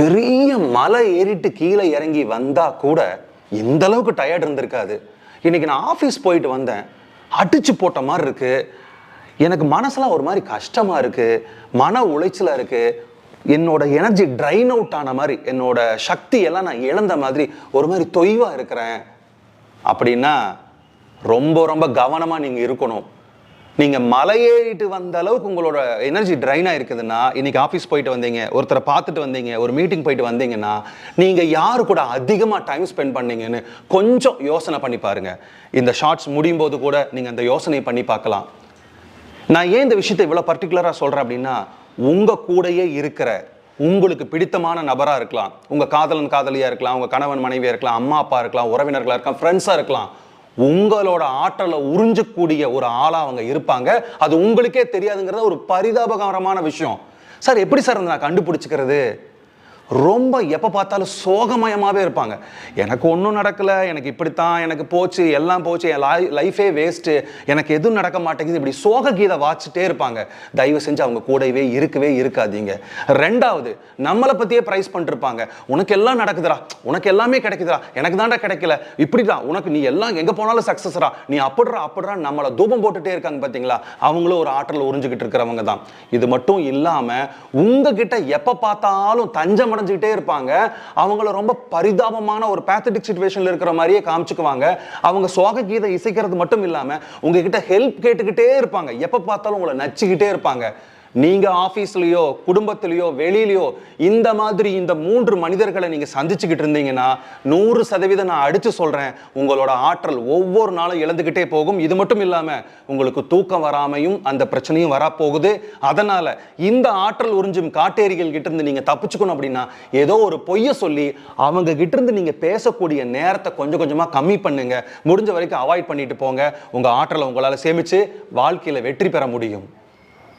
பெரிய மலை ஏறிட்டு கீழே இறங்கி வந்தால் கூட இந்த அளவுக்கு டயர்ட் இருந்திருக்காது. இன்னைக்கு நான் ஆஃபீஸ் போயிட்டு வந்தேன். அடிச்சு போட்ட மாதிரி இருக்குது எனக்கு மனசெலாம் ஒரு மாதிரி கஷ்டமாக இருக்குது மன உளைச்சலாக இருக்குது என்னோட எனர்ஜி ட்ரைன் அவுட் ஆன மாதிரி என்னோட சக்தி எல்லாம் நான் இழந்த மாதிரி ஒரு மாதிரி தொய்வாக இருக்கிறேன். அப்படின்னா ரொம்ப ரொம்ப கவனமாக நீங்கள் இருக்கணும். நீங்கள் மலையேறிட்டு வந்த அளவுக்கு உங்களோட எனர்ஜி ட்ரைன் ஆயிருக்குதுன்னா இன்னைக்கு ஆஃபீஸ் போயிட்டு வந்தீங்க ஒருத்தரை பார்த்துட்டு வந்தீங்க ஒரு மீட்டிங் போயிட்டு வந்தீங்கன்னா நீங்கள் யாரு கூட அதிகமாக டைம் ஸ்பெண்ட் பண்ணீங்கன்னு கொஞ்சம் யோசனை பண்ணி பாருங்க. இந்த ஷார்ட்ஸ் முடியும் போது கூட நீங்கள் அந்த யோசனை பண்ணி பார்க்கலாம். நான் ஏன் இந்த விஷயத்தை இவ்வளோ பர்டிகுலராக சொல்கிறேன் அப்படின்னா உங்கள் கூடயே இருக்கிற உங்களுக்கு பிடித்தமான நபராக இருக்கலாம். உங்கள் காதலன் காதலியாக இருக்கலாம் உங்கள் கணவன் மனைவியாக இருக்கலாம் அம்மா அப்பா இருக்கலாம் உறவினர்களாக இருக்கலாம் ஃப்ரெண்ட்ஸாக இருக்கலாம். உங்களோட ஆற்றலை உறிஞ்சக்கூடிய ஒரு ஆளாக அவங்க இருப்பாங்க. அது உங்களுக்கே தெரியாதுங்கிறது ஒரு பரிதாபகரமான விஷயம். சார் எப்படி சார் நான் கண்டுபிடிச்சிக்கிறது? ரொம்ப எப்போ பார்த்தாலும் சோகமயமாகவே இருப்பாங்க. எனக்கு ஒன்றும் நடக்கலை எனக்கு இப்படித்தான் எனக்கு போச்சு எல்லாம் போச்சு என் லைஃபே வேஸ்ட்டு எனக்கு எதுவும் நடக்க மாட்டேங்குது. இப்படி சோக கீதை வாச்சிட்டே இருப்பாங்க. தயவு செஞ்சு அவங்க கூடவே இருக்கவே இருக்காதீங்க. ரெண்டாவது நம்மளை பற்றியே ப்ரைஸ் பண்ணிருப்பாங்க. உனக்கு எல்லாம் நடக்குதுடா உனக்கு எல்லாமே கிடைக்குதுடா எனக்கு தான்டா கிடைக்கல. தான் உனக்கு நீ எல்லாம் எங்கே போனாலும் சக்ஸஸ்ரா நீ அப்படிடா அப்படிடா நம்மளை தூபம் போட்டுட்டே இருக்காங்க பார்த்தீங்களா அவங்களும் ஒரு ஆற்றல் உறிஞ்சிக்கிட்டு இருக்கிறவங்க தான். இது மட்டும் இல்லாமல் உங்ககிட்ட எப்போ பார்த்தாலும் தஞ்சம் அடைஞ்சுக்கிட்டே இருப்பாங்க. அவங்கள ரொம்ப பரிதாபமான ஒரு பேத்தட்டிக் சுச்சுவேஷன்ல இருக்கிற மாதிரியே காமிச்சுக்குவாங்க. அவங்க சோக கீதை இசைக்கிறது மட்டும் இல்லாமல் உங்ககிட்ட ஹெல்ப் கேட்டுக்கிட்டே இருப்பாங்க. எப்போ பார்த்தாலும் உங்களை நச்சுக்கிட்டே இருப்பாங்க. நீங்கள் ஆஃபீஸ்லேயோ குடும்பத்திலயோ வெளியிலையோ இந்த மாதிரி இந்த மூன்று மனிதர்களை நீங்கள் சந்திச்சுக்கிட்டு இருந்தீங்கன்னா நூறு சதவீதம் நான் அடித்து சொல்கிறேன் உங்களோட ஆற்றல் ஒவ்வொரு நாளும் இழந்துக்கிட்டே போகும். இது மட்டும் இல்லாமல் உங்களுக்கு தூக்கம் வராமையும் அந்த பிரச்சனையும் வரப்போகுது. அதனால் இந்த ஆற்றல் உறிஞ்சும் காட்டேரிகள் கிட்டேருந்து நீங்கள் தப்பிச்சுக்கணும் அப்படின்னா ஏதோ ஒரு பொய்யை சொல்லி அவங்க கிட்ட இருந்து பேசக்கூடிய நேரத்தை கொஞ்சம் கொஞ்சமாக கம்மி பண்ணுங்க. முடிஞ்ச வரைக்கும் அவாய்ட் பண்ணிட்டு போங்க. உங்கள் ஆற்றலை உங்களால் சேமித்து வாழ்க்கையில் வெற்றி பெற முடியும்.